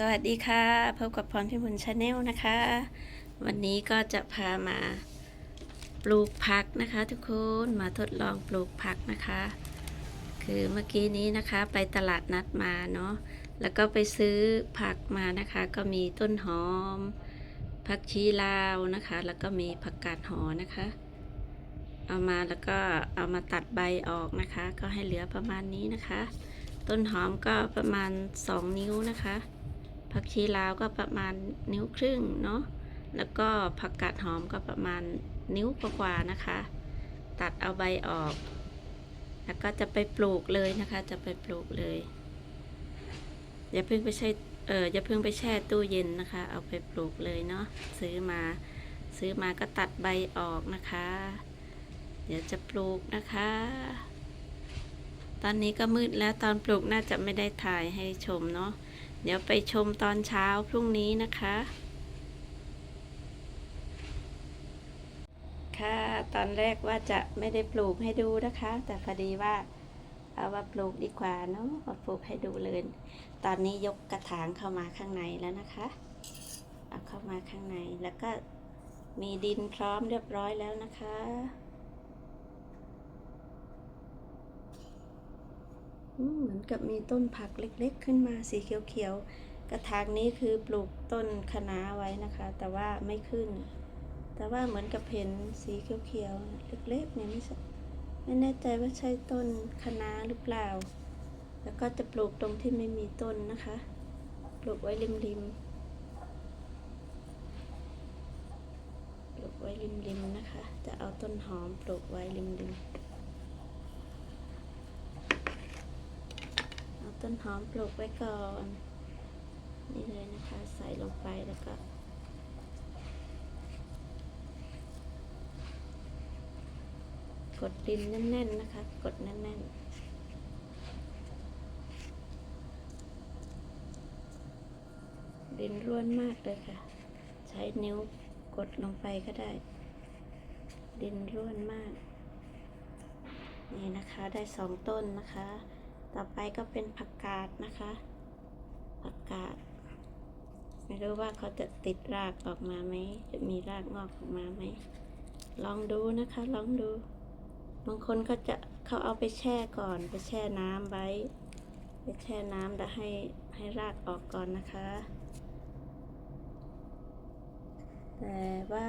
สวัสดีค่ะพบกับพรพิมลชาแนลนะคะ วันนี้ก็จะพามาปลูกผักนะคะ ทุกคนมาทดลองปลูกผักนะคะ คือเมื่อกี้นี้นะคะไปตลาดนัดมาเนาะแล้วก็ไปซื้อผักมานะคะ ก็มีต้นหอม ผักชีลาวนะคะ แล้วก็มีผักกาดหอนะคะ เอามาแล้วก็เอามาตัดใบออกนะคะ ก็ให้เหลือประมาณนี้นะคะ ต้นหอมก็ประมาณ 2 นิ้วนะคะ ผักชีลาวก็ประมาณนิ้วครึ่งเนาะ แล้วก็ผักกาดหอมก็ประมาณนิ้วกว่าๆนะคะ ตัดเอาใบออก แล้วก็จะไปปลูกเลยนะคะ จะไปปลูกเลย อย่าเพิ่งไปใช้เอออย่าเพิ่งไปแช่ตู้เย็นนะคะ เอาไปปลูกเลยเนาะ ซื้อมา ซื้อมาก็ตัดใบออกนะคะ เดี๋ยวจะปลูกนะคะ ตอนนี้ก็มืดแล้วตอนปลูกน่าจะไม่ได้ถ่ายให้ชมเนาะ เดี๋ยวไปชมตอนเช้าพรุ่งนี้นะคะ ค่ะตอนแรกว่าจะไม่ได้ปลูกให้ดูนะคะ แต่พอดีว่าเอาว่าปลูกดีกว่าเนาะมาปลูกให้ดูเลย ตอนนี้ยกกระถางเข้ามาข้างในแล้วนะคะเอาเข้ามาข้างในแล้วก็มีดินพร้อมเรียบร้อยแล้วนะคะ อืม เหมือนกับมีต้นผักเล็กๆ ขึ้นมาสีเขียวๆ กระถางนี้คือปลูกต้นคะน้าไว้นะคะ แต่ว่าไม่ขึ้น แต่ว่าเหมือนกับเห็นสีเขียวๆ เล็กๆเนี่ยไม่ไม่แน่ใจว่าใช่ต้นคะน้าหรือเปล่า แล้วก็จะปลูกตรงที่ไม่มีต้นนะคะ ปลูกไว้ริมๆ ปลูกไว้ริมๆนะคะ จะเอาต้นหอมปลูกไว้ริมๆ เอา ต้นหอมปลูกไว้ก่อน นี่เลยนะคะ ใส่ลงไปแล้วก็ กดดินแน่นๆนะคะ กดแน่นๆดินร่วนมากเลยค่ะ ใช้นิ้วกดลงไปก็ได้ ดินร่วนมาก นี่นะคะได้สองต้นนะคะ ต่อไปก็เป็นผักกาดนะคะ ผักกาด ไม่รู้ว่าเขาจะติดรากออกมาไหม จะมีรากงอกออกมาไหม ลองดูนะคะ ลองดู บางคนเขาจะเขาเอาไปแช่ก่อน ไปแช่น้ำไว้ ไปแช่น้ำแล้วให้ให้รากออกก่อนนะคะ แต่ว่า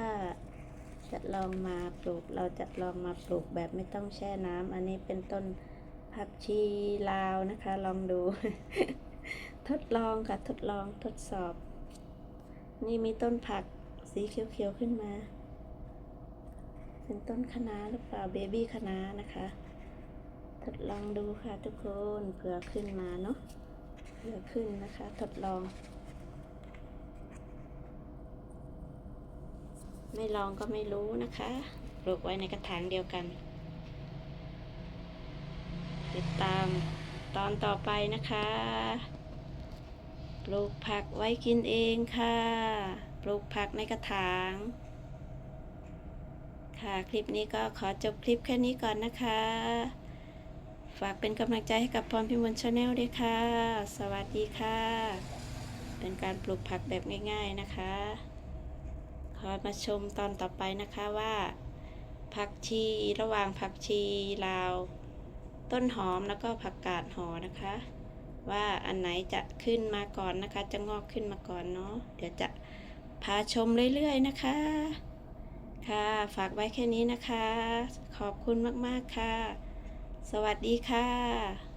จะลองมาปลูก เราจะลองมาปลูกแบบไม่ต้องแช่น้ำ อันนี้เป็นต้น ผักชีลาวนะคะ ลองดู ทดลองค่ะ ทดลองทดสอบ นี่มีต้นผักสีเขียวๆขึ้นมา เป็นต้นคะน้าหรือเปล่าเบบี้คะน้านะคะ ทดลองดูค่ะทุกคนเผื่อขึ้นมาเนาะเผื่อขึ้นนะคะ ทดลอง ไม่ลองก็ไม่รู้นะคะปลูกไว้ในกระถางเดียวกัน ติดตามตอนต่อไปนะคะ ปลูกผักไว้กินเองค่ะ ปลูกผักในกระถาง ค่ะ คลิปนี้ก็ขอจบคลิปแค่นี้ก่อนนะคะ ฝากเป็นกำลังใจให้กับพรพิมลชาแนลด้วยค่ะ สวัสดีค่ะ เป็นการปลูกผักแบบง่าย ๆนะคะ ขอมาชมตอนต่อไปนะคะว่าผักชีระหว่างผักชีลาว ต้นหอมแล้วก็ผักกาดหอนะคะ ว่าอันไหนจะขึ้นมาก่อนนะคะ จะงอกขึ้นมาก่อนเนาะเดี๋ยวจะพาชมเรื่อยๆนะคะ ค่ะ ฝากไว้แค่นี้นะคะ ขอบคุณมากๆค่ะ สวัสดีค่ะ